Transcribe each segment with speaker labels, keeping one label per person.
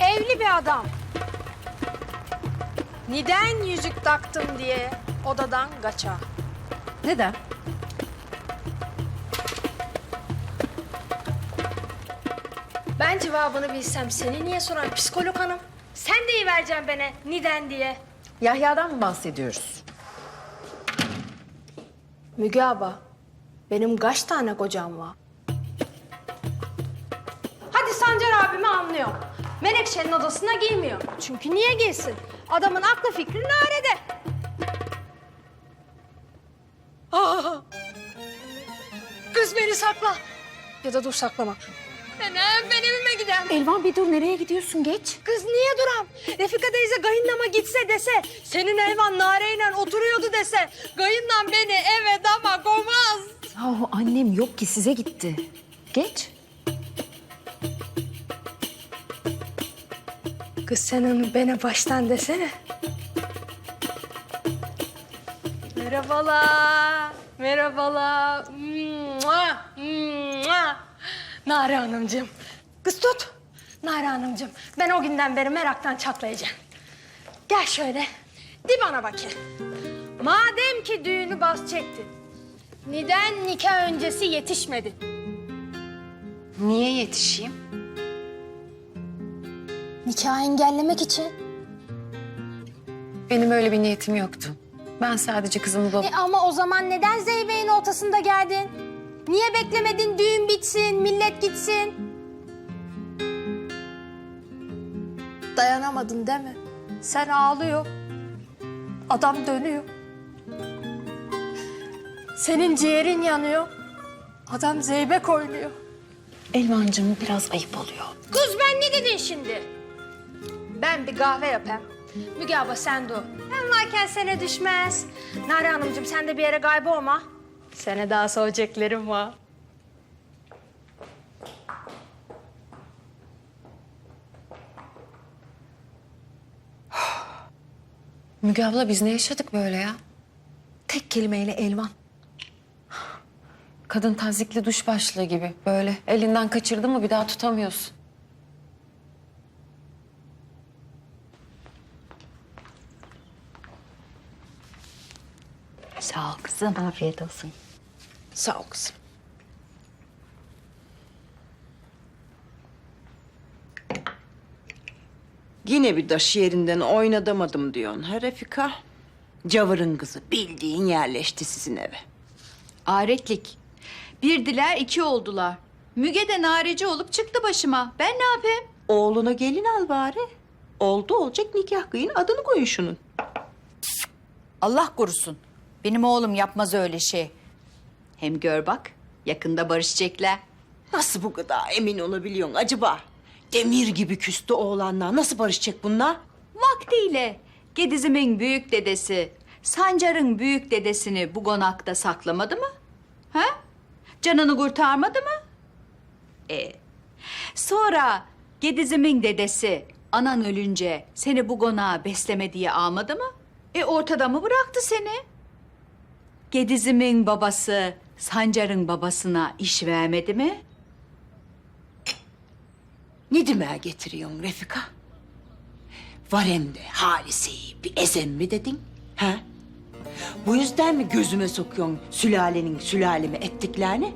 Speaker 1: Evli bir adam. Neden yüzük taktım diye odadan kaça.
Speaker 2: Neden?
Speaker 1: Ben cevabını bilsem seni niye soran psikolog hanım? Sen deyivereceksin bana neden diye.
Speaker 2: Yahya'dan mı bahsediyoruz?
Speaker 1: Müge abla, benim kaç tane kocam var? Hadi Sancar abimi anlıyorum. Menekşe'nin odasına girmiyor. Çünkü niye girsin? Adamın aklı fikri narede. Aa! Kız beni sakla. Ya da dur saklama. Nenem ben evime gidem.
Speaker 2: Elvan bir dur nereye gidiyorsun geç.
Speaker 1: Kız niye duram? Refika teyze kayınlama gitse dese, senin Elvan nareyle oturuyordu dese, kayınlam beni eve dama koymaz.
Speaker 2: Yahu annem yok ki size gitti. Geç.
Speaker 1: Kız sen onu bana baştan desene. Merhabalar, merhabalar. Mua. Nare Hanımcığım. Kız tut. Nare Hanımcığım, ben o günden beri meraktan çatlayacağım. Gel şöyle, di bana bakayım. Madem ki düğünü bas çektin, neden nikah öncesi yetişmedin?
Speaker 2: Niye yetişeyim?
Speaker 1: Nikahı engellemek için.
Speaker 2: Benim öyle bir niyetim yoktu. Ben sadece kızımı bab...
Speaker 1: E ama o zaman neden Zeybe'nin ortasında geldin? Niye beklemedin düğün bitsin, millet gitsin? Dayanamadın değil mi? Sen ağlıyor. Adam dönüyor. Senin ciğerin yanıyor. Adam zeybek oynuyor.
Speaker 2: Elvancığım biraz ayıp oluyor.
Speaker 1: Kız ben ne dedin şimdi? Ben bir kahve yapayım. Müge abla sen dur. Ben varken sene düşmez. Nare Hanımcığım sen de bir yere kaybolma. Sene daha söyleyeceklerim var.
Speaker 2: Müge abla biz ne yaşadık böyle ya? Tek kelimeyle Elvan. Kadın tazikli duş başlığı gibi böyle elinden kaçırdı mı bir daha tutamıyorsun.
Speaker 3: Sağ ol kızım. Afiyet olsun.
Speaker 2: Sağ ol kızım.
Speaker 4: Yine bir daşı yerinden oynadamadım diyorsun ha Refika? Cavırın kızı bildiğin yerleşti sizin eve.
Speaker 3: Aretlik. Bir diler iki oldular. Müge de nareci olup çıktı başıma. Ben ne yapayım?
Speaker 4: Oğluna gelin al bari. Oldu olacak nikah kıyın adını koyun şunun.
Speaker 3: Allah korusun. Benim oğlum yapmaz öyle şey. Hem gör bak yakında barışacaklar.
Speaker 4: Nasıl bu kadar emin olabiliyorsun acaba? Demir gibi küstü oğlanlar nasıl barışacak bunlar?
Speaker 3: Vaktiyle Gediz'imin büyük dedesi Sancar'ın büyük dedesini bu konakta saklamadı mı? Ha? Canını kurtarmadı mı? E. Sonra Gediz'imin dedesi anan ölünce seni bu konağa besleme diye almadı mı? E ortada mı bıraktı seni? Gediz'imin babası Sancar'ın babasına iş vermedi mi?
Speaker 4: Ne demeye getiriyorsun Refika? Var hem de Halise'yi bir ezen mi dedin? Ha? Bu yüzden mi gözüme sokuyorsun sülalenin sülalemi ettiklerini?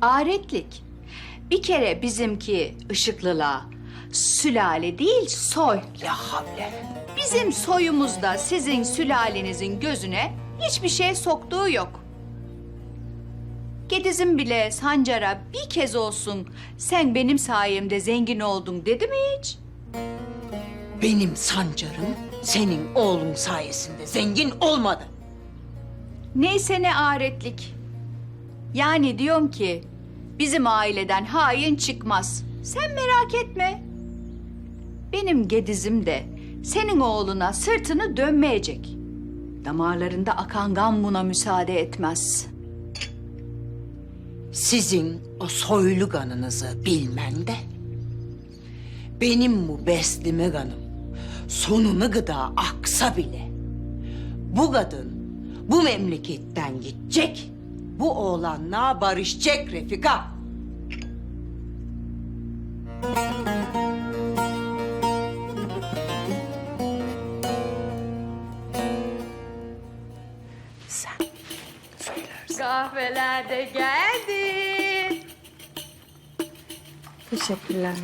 Speaker 3: Aretlik. Bir kere bizimki ışıklılığa sülale değil soy.
Speaker 4: La havle.
Speaker 3: Bizim soyumuzda sizin sülalenizin gözüne hiçbir şey soktuğu yok. Gediz'in bile Sancar'a bir kez olsun sen benim sayemde zengin oldun dedi mi hiç?
Speaker 4: Benim sancarım senin oğlun sayesinde zengin olmadı.
Speaker 3: Neyse ne aretlik. Yani diyorum ki bizim aileden hain çıkmaz. Sen merak etme. Benim Gediz'im de senin oğluna sırtını dönmeyecek. Damarlarında akan gam buna müsaade etmez.
Speaker 4: Sizin o soylu kanınızı bilmen de benim bu beslime kanım sonunu gıda aksa bile bu kadın bu memleketten gidecek bu oğlanla barışacak Refika.
Speaker 1: De geldi.
Speaker 2: Teşekkürler.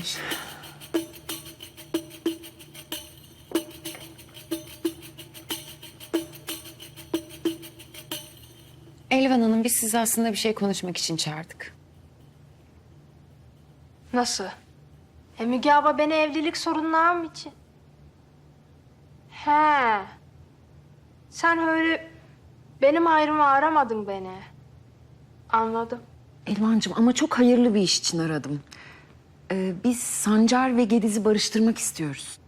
Speaker 2: Elvan Hanım biz sizi aslında bir şey konuşmak için çağırdık.
Speaker 1: Nasıl? E Müge abla beni evlilik sorunlarım için. He. Sen öyle benim ayrımı aramadın beni. Anladım.
Speaker 2: Elvancığım ama çok hayırlı bir iş için aradım. Ee, biz Sancar ve Gediz'i barıştırmak istiyoruz.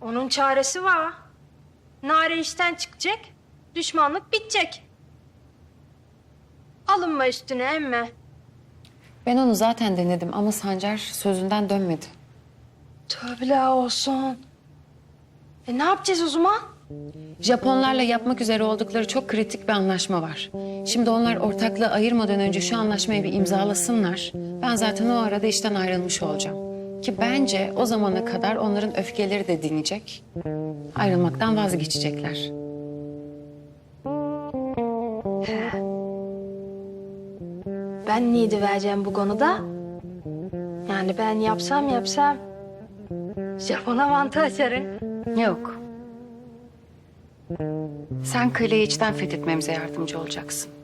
Speaker 1: Onun çaresi var. Nare işten çıkacak, düşmanlık bitecek. Alınma üstüne emme.
Speaker 2: Ben onu zaten denedim ama Sancar sözünden dönmedi.
Speaker 1: Tövbeler olsun. E ne yapacağız o zaman?
Speaker 2: Japonlarla yapmak üzere oldukları çok kritik bir anlaşma var. Şimdi onlar ortaklığı ayırmadan önce şu anlaşmayı bir imzalasınlar. Ben zaten o arada işten ayrılmış olacağım. Ki bence o zamana kadar onların öfkeleri de dinecek. Ayrılmaktan vazgeçecekler.
Speaker 1: Ben neydi vereceğim bu konuda? Yani ben yapsam yapsam Japon avantaj açarım.
Speaker 2: Yok. Sen kaleyi içten fethetmemize yardımcı olacaksın.